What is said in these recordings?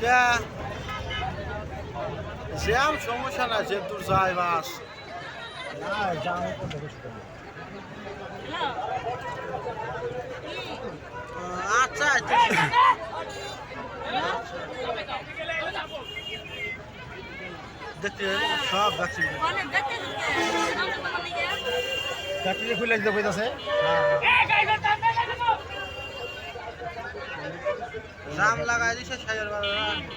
কে? Jam সমস্যা না যে দূর যায় বাস। আচ্ছা আচ্ছা। দেখতে সব ভ্যাকসিন ফ্যাক্টরি খুলে দিতে কইতাছে? জাম লাগাই দিছে সাইয়ের বাবা। এই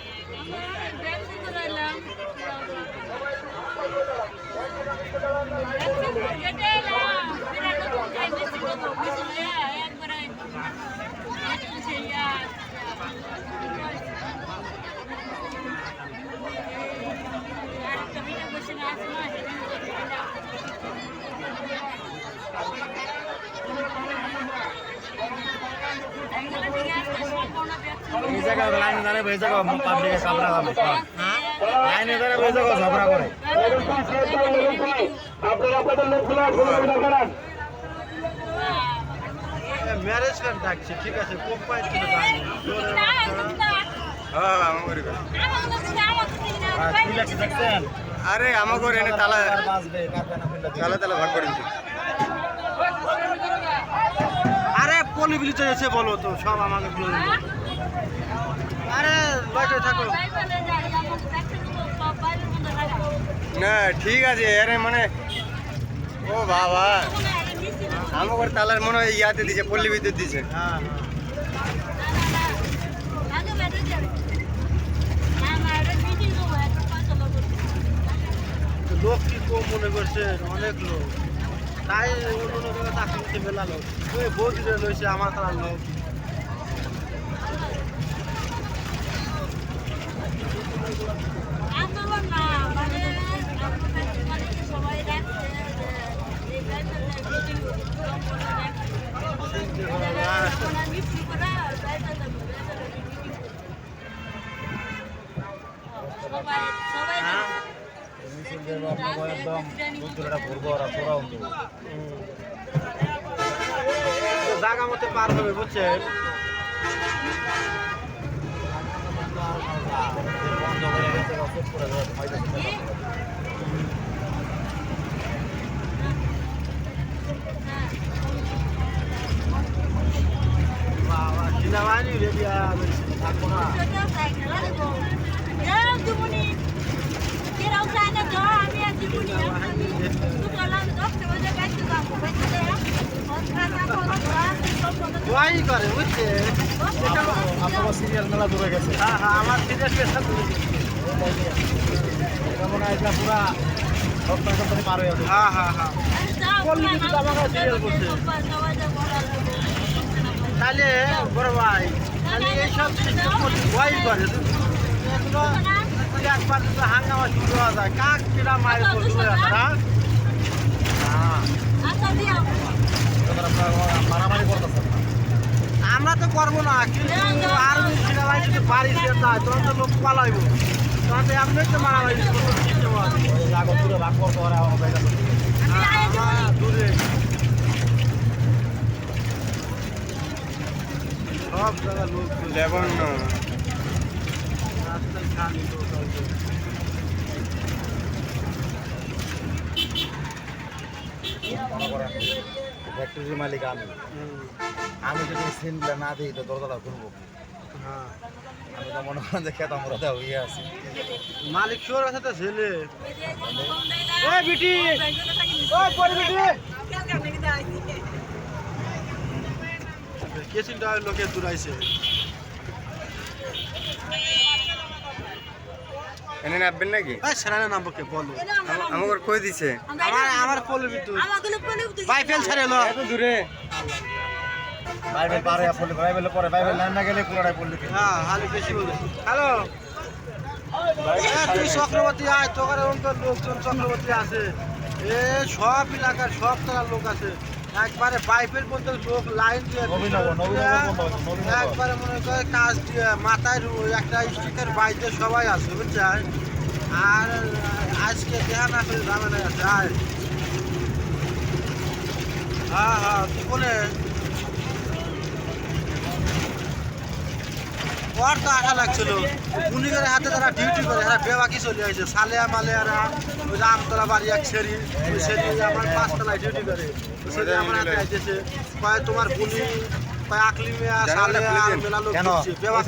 জায়গায় লাইনে দাঁড়িয়ে পাবলিকে লাইনে দাঁড়িয়ে ঝগড়া করে। ম্যারেজ কার্ড ডাকছে? ঠিক আছে কোম্পানি থেকে হ্যাঁ আমার ঘরে আর কি লাগছে আরে আমার ঘরে এনে তালা তালা তালা ভাগ করে দিচ্ছে আরে পলিবিলি তো এসে বলো তো সব আমাকে বলে দিল। আরে বাইরে থাকো। না, ঠিক আছে আরে মানে ও বাবা। আমার তালার মনে হয় ইয়াতে দিছে পল্লী বিদ্যুৎ দিছে। লোক কি কম মনে করছে? অনেক লোক। তাই অন্য চাকরি নিতে মেলা লোক বৌদিরে লইছে আমার তার লোক আন্দোলন না মানে মানে সবাই রাখছে এই মিটিং মিষ্টি করে সবাই সবাই একদম বুদ্ধুরা ভরবো ওরা তোরাও দেবো তো জায়গা মতে পার হবে বুঝছেন বন্ধ করে গেছে চুপ করে দেওয়া হয়তো বাবা সেনাবাহিনী রেডি থাকব না দোয়াই করে বুঝছে আপনার সিরিয়াল মেলা দূরে গেছে। হ্যাঁ হ্যাঁ আমার সিরিয়াস পেশা এটা মনে হয় এটা পুরা সপ্তাহ সপ্তাহে পার হয়ে যাবে। হ্যাঁ হ্যাঁ হ্যাঁ। তাহলে বড় ভাই তাহলে এইসব সিস্টেম করতে ভয় করে এগুলো একবার যদি হাঙ্গামা শুরু হওয়া যায় কাক কিরা মায়ের উপর শুরু হয়ে হ্যাঁ? আমরা তো করব না কিন্তু আর্মি সেনাবাহিনী যদি বাড়ি দিয়ে যায় তখন তো লোক পালাইব। তখন তো এমনি তো মারামারি সিস্টেম আছে দূরে ভাগ করতে পারে আমার ভাইটা হ্যাঁ, আমার দূরে সব জায়গায় লোক লেবন রাস্তায় খালি লোক ফ্যাক্টরির মালিক আমি। আমি যদি সিনগুলো না দিই তো দরজাটা খুলবো? হ্যাঁ। আমি তো মনে করেন যে খেতা আমরা দেওয়া হয়ে আছি। মালিক শোর আছে তো ছেলে। এ বিটি! ও পরে বিটি! কেসিনটা লোকে দূরাইছে এনে নামবেন নাকি? এই সেরানা নামবো কে? বলো। আমা- কই দিছে? আমার আমার পল্লী বিদ্যুৎ। বাইপেল ছাড়ে এলো। এত দূরে। বাইবেল পারে পড়লে বাইবেলে পরে বাইবেল লাইন না গেলে পুরোটাই পড়লে হ্যাঁ হালি বেশি বলে। হ্যালো? তুই চক্রবর্তী আয় তোকার অন্তর লোকজন চক্রবর্তী আছে। এ সব এলাকার সব তার লোক আছে। একবারে পাইপের মধ্যে চোখ লাইন দিয়ে? নবীনগর। একবারে মনে করে কাজ দিয়ে মাথায় একটা স্টিকের বাইতে সবাই আছে বুঝছেন আর আজকে ধ্যান না করে ঝামেলা না হ্যাঁ হ্যাঁ কি বলে ওর তো আশা লাগছিল। বুনিগের হাতে তারা ডিউটি করে তারা বেবাকি চলে আসে সালেয়া মালেয়ারা ওই যে আমতলা বাড়ি এক সেরি ওই সেরি আমার পাঁচতলায় ডিউটি করে ওই সেরি আমার হাতে আসতেছে কয় তোমার বুনি কয় আকলি মেয়া জানালাটা সালেয়া। মেলা লোক বেবাক